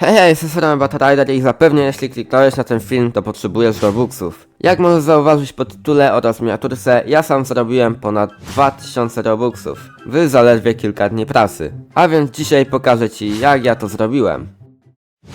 Hej, hej, jestem Batrider i zapewne jeśli kliknąłeś na ten film, to potrzebujesz Robuxów. Jak możesz zauważyć po tytule oraz miniaturce, ja sam zarobiłem ponad 2000 Robuxów w zaledwie kilka dni pracy. A więc dzisiaj pokażę Ci, jak ja to zrobiłem.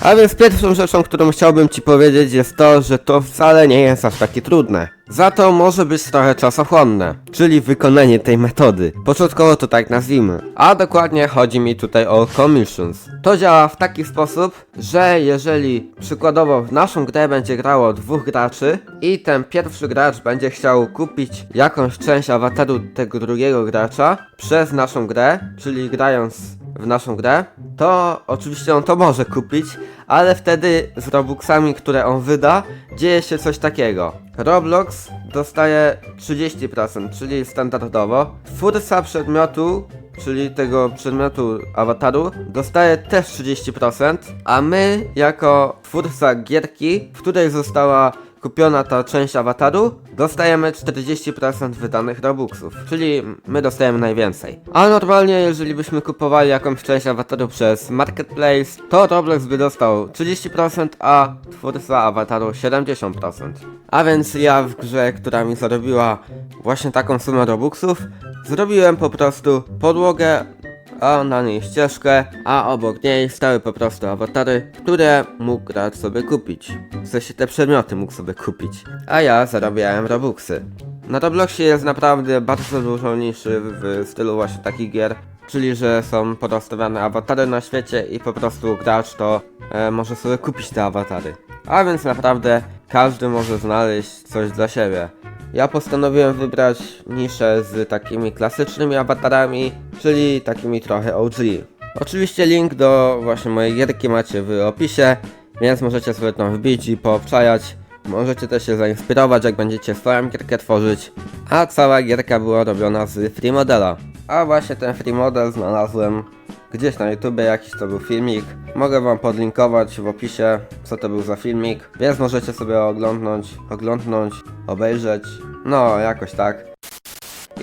A więc pierwszą rzeczą, którą chciałbym Ci powiedzieć jest to, że to wcale nie jest aż takie trudne. Za to może być trochę czasochłonne, czyli wykonanie tej metody. Początkowo to tak nazwijmy. A dokładnie chodzi mi tutaj o commissions. To działa w taki sposób, że jeżeli przykładowo w naszą grę będzie grało dwóch graczy i ten pierwszy gracz będzie chciał kupić jakąś część awataru tego drugiego gracza przez naszą grę, czyli grając w naszą grę, to oczywiście on to może kupić, ale wtedy z Robuxami, które on wyda, dzieje się coś takiego. Roblox dostaje 30%, czyli standardowo. Twórca przedmiotu, czyli tego przedmiotu awataru, dostaje też 30%, a my, jako twórca gierki, w której została kupiona ta część awataru, dostajemy 40% wydanych robuxów, czyli my dostajemy najwięcej. A normalnie, jeżeli byśmy kupowali jakąś część awataru przez Marketplace, to Roblox by dostał 30%, a twórca awataru 70%. A więc ja w grze, która mi zarobiła właśnie taką sumę robuxów, zrobiłem po prostu podłogę a na niej ścieżkę, a obok niej stały po prostu awatary, które mógł gracz sobie kupić. W sensie te przedmioty mógł sobie kupić. A ja zarabiałem robuxy. Na Robloxie jest naprawdę bardzo dużo niszy w stylu właśnie takich gier, czyli że są porozstawiane awatary na świecie i po prostu gracz to e, może sobie kupić te awatary. A więc naprawdę każdy może znaleźć coś dla siebie. Ja postanowiłem wybrać niszę z takimi klasycznymi awatarami, czyli takimi trochę OG. Oczywiście link do właśnie mojej gierki macie w opisie, więc możecie sobie tam wbić i poobczajać. Możecie też się zainspirować, jak będziecie swoją gierkę tworzyć. A cała gierka była robiona z free modela. A właśnie ten free model znalazłem gdzieś na YouTubie, jakiś to był filmik. Mogę wam podlinkować w opisie, co to był za filmik, więc możecie sobie oglądnąć, oglądnąć, obejrzeć, no jakoś tak.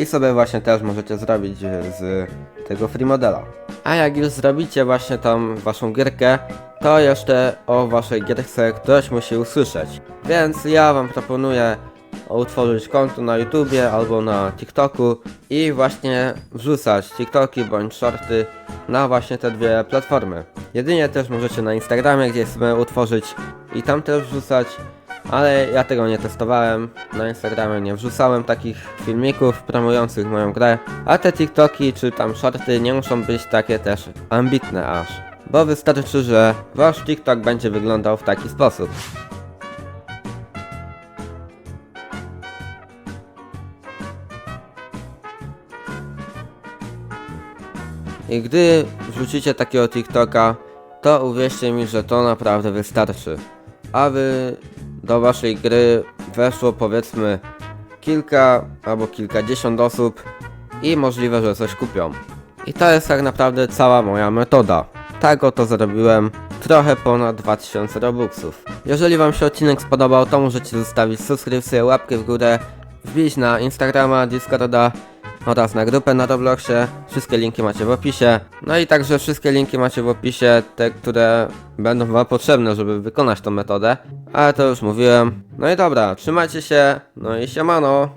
I sobie właśnie też możecie zrobić z tego free modela. A jak już zrobicie właśnie tam waszą gierkę, to jeszcze o waszej gierce ktoś musi usłyszeć. Więc ja wam proponuję utworzyć konto na YouTubie albo na TikToku i właśnie wrzucać TikToki bądź shorty na właśnie te dwie platformy. Jedynie też możecie na Instagramie gdzieś sobie utworzyć i tam też wrzucać, ale ja tego nie testowałem. Na Instagramie nie wrzucałem takich filmików promujących moją grę, a te TikToki czy tam shorty nie muszą być takie też ambitne aż. Bo wystarczy, że wasz TikTok będzie wyglądał w taki sposób. I gdy wrzucicie takiego TikToka, to uwierzcie mi, że to naprawdę wystarczy. Aby do waszej gry weszło powiedzmy kilka albo kilkadziesiąt osób i możliwe, że coś kupią. I to jest tak naprawdę cała moja metoda. Tak oto zarobiłem trochę ponad 2000 robuxów. Jeżeli wam się odcinek spodobał, to możecie zostawić subskrypcję, łapkę w górę, wbić na Instagrama, Discorda oraz na grupę na Robloxie. Wszystkie linki macie w opisie. No i także wszystkie linki macie w opisie, te, które będą wam potrzebne, żeby wykonać tą metodę. Ale to już mówiłem. No i dobra, trzymajcie się, no i siemano.